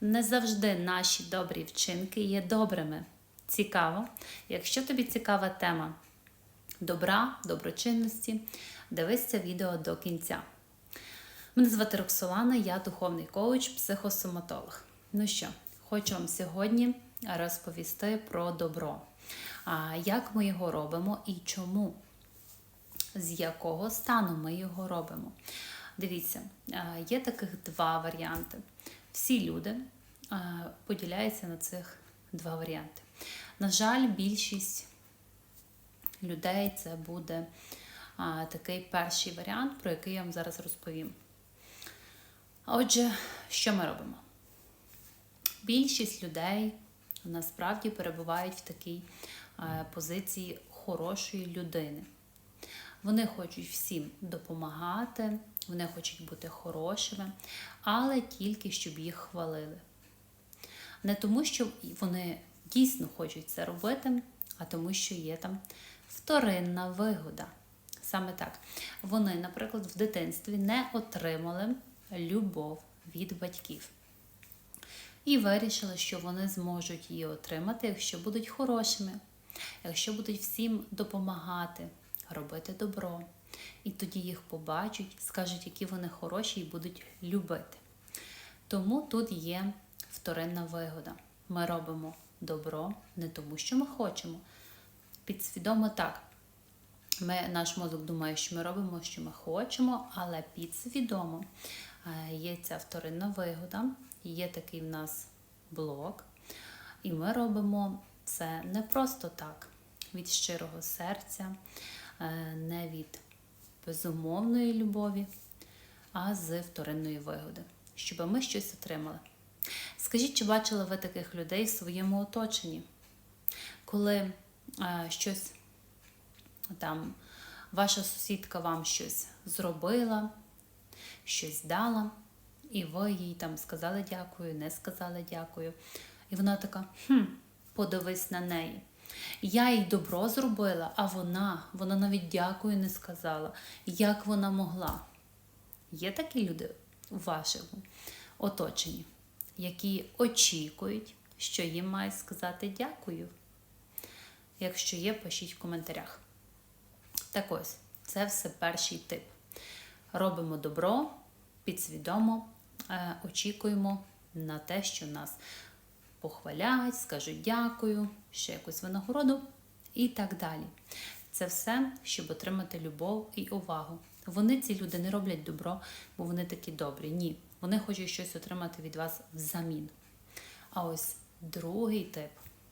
Не завжди наші добрі вчинки є добрими. Цікаво. Якщо тобі цікава тема добра, доброчинності, дивись це відео до кінця. Мене звати Роксолана, я духовний коуч, психосоматолог. Ну що, хочу вам сьогодні розповісти про добро. Як ми його робимо і чому? З якого стану ми його робимо? Дивіться, є таких два варіанти. Всі люди е, поділяються на цих два варіанти. На жаль, більшість людей це буде такий перший варіант, про який я вам зараз розповім. Отже, що ми робимо? Більшість людей насправді перебувають в такій е, позиції хорошої людини. Вони хочуть всім допомагати, вони хочуть бути хорошими, але тільки щоб їх хвалили. Не тому, що вони дійсно хочуть це робити, а тому, що є там вторинна вигода. Саме так. Вони, наприклад, в дитинстві не отримали любов від батьків. І вирішили, що вони зможуть її отримати, якщо будуть хорошими, якщо будуть всім допомагати, робити добро. І тоді їх побачать, скажуть, які вони хороші, і будуть любити. Тому тут є вторинна вигода. Ми робимо добро не тому, що ми хочемо. Підсвідомо так. Ми, Наш мозок думає, що ми робимо, що ми хочемо, але підсвідомо е, є ця вторинна вигода, є такий в нас блок, і ми робимо це не просто так, від щирого серця, е, не від безумовної любові, а з вторинної вигоди, щоб ми щось отримали. Скажіть, чи бачили ви таких людей в своєму оточенні? Коли а, щось там, ваша сусідка вам щось зробила, щось дала, і ви їй там сказали дякую, не сказали дякую. І вона така, хм, подивись на неї. Я їй добро зробила, а вона, вона навіть дякую не сказала. Як вона могла? Є такі люди у вашому оточенні? які очікують, що їм мають сказати дякую. Якщо є, пишіть в коментарях. Так ось, це все перший тип. Робимо добро, підсвідомо, е, очікуємо на те, що нас похвалять, скажуть дякую, ще якусь винагороду і так далі. Це все, щоб отримати любов і увагу. Вони, ці люди, не роблять добро, бо вони такі добрі. Ні. Вони хочуть щось отримати від вас взамін. А ось другий тип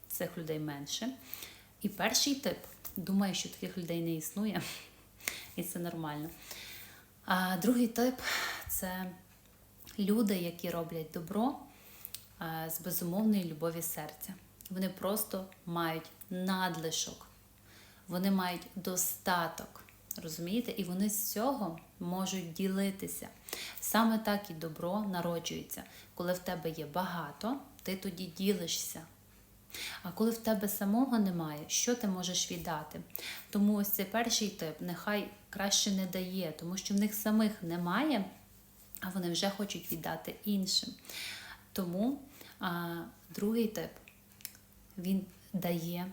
цих людей менше. І перший тип думає, що таких людей не існує, і це нормально. А другий тип це люди, які роблять добро з безумовної любові серця. Вони просто мають надлишок, вони мають достаток. Розумієте? І вони з цього можуть ділитися. Саме так і добро народжується. Коли в тебе є багато, ти тоді ділишся. А коли в тебе самого немає, що ти можеш віддати? Тому ось цей перший тип нехай краще не дає, тому що в них самих немає, а вони вже хочуть віддати іншим. Тому а, другий тип він дає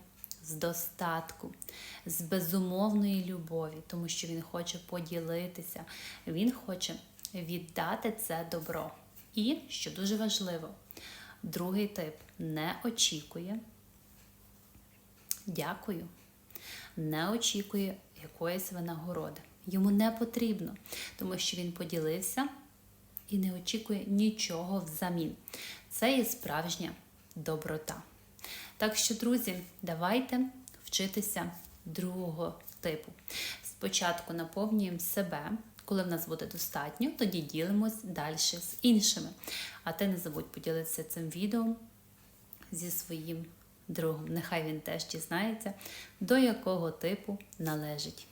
з достатку, з безумовної любові, тому що він хоче поділитися, він хоче віддати це добро. І, що дуже важливо, другий тип не очікує, дякую, не очікує якоїсь винагороди. Йому не потрібно, тому що він поділився і не очікує нічого взамін. Це є справжня доброта. Так що, друзі, давайте вчитися другого типу. Спочатку наповнюємо себе, коли в нас буде достатньо, тоді ділимось далі з іншими. А ти не забудь поділитися цим відео зі своїм другом. Нехай він теж дізнається, до якого типу належить.